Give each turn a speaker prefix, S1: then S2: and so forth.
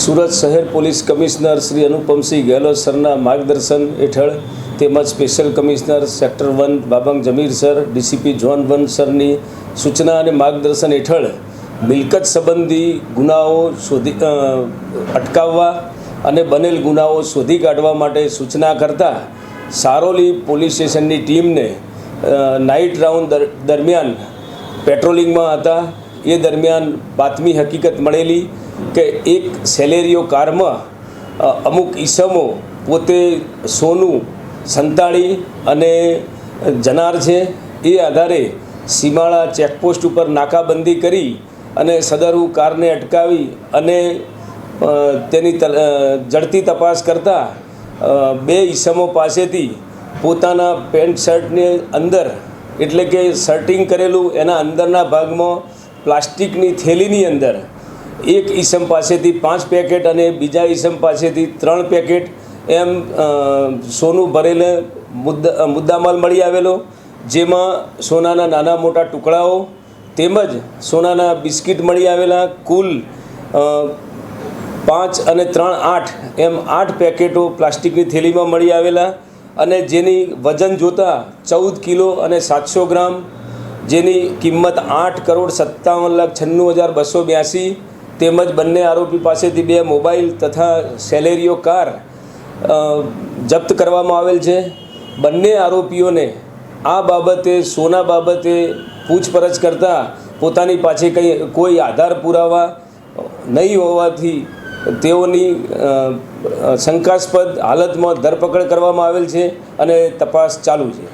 S1: સુરત શહેર police commissioner Shri Anupamsinh Gehlot સરના માર્ગદર્શન હેઠળ તેમજ special commissioner sector one Babang Jamir sir, DCP zone one સરની સૂચના અને માર્ગદર્શન હેઠળ મિલકત સંબંધી ગુનાઓ શોધી અટકાવવા અને બનેલ ગુનાઓ શોધી કાઢવા માટે સૂચના કરતા સારોલી પોલીસ સ્ટેશનની ટીમને નાઇટ રાઉન્ડ દર- દરમિયાન પેટ્રોલિંગમાં હતા. એ દરમિયાન બાતમી હકીકત મળેલી કે એક સેલેરીઓ કારમાં અમુક ઈસમો પોતે સોનું, સંતાડી અને જનાર છે, એ આધારે સીમાળા ચેકપોસ્ટ ઉપર નાકાબંધી કરી અને સદરુ કારને અટકાવી અને તેની જડતી તપાસ કરતાં બે ઈસમો પાસેથી પોતાના પેન્ટ શર્ટની અંદર, એટલે કે શર્ટિંગ કરેલું એના અંદરના ભાગમાં પ્લાસ્ટિકની થેલીની અંદર એક ઈસમ પાસેથી પાંચ પેકેટ અને બીજા ઈસમ પાસેથી ત્રણ પેકેટ એમ સોનું ભરેલ મુદ્દા મુદ્દામાલ મળી આવેલો, જેમાં સોનાના નાના મોટા ટુકડાઓ તેમજ સોનાના બિસ્કિટ મળી આવેલા કુલ પાંચ અને ત્રણ આઠ એમ આઠ પેકેટો પ્લાસ્ટિકની થેલીમાં મળી આવેલા અને જેની વજન જોતાં ચૌદ કિલો અને સાતસો ગ્રામ, જેની કિંમત આઠ કરોડ સત્તાવન લાખ છન્નું હજાર બસો બ્યાસી તેમજ બંને આરોપી પાસેથી બે મોબાઈલ તથા સેલેરીઓ કાર જપ્ત કરવામાં આવેલ છે. બંને આરોપીઓને આ બાબતે, સોના બાબતે પૂછપરછ કરતાં પોતાની પાસે કંઈ, કોઈ આધાર પુરાવા નહીં હોવાથી તેઓની શંકાસ્પદ હાલતમાં ધરપકડ કરવામાં આવેલ છે અને તપાસ ચાલુ છે.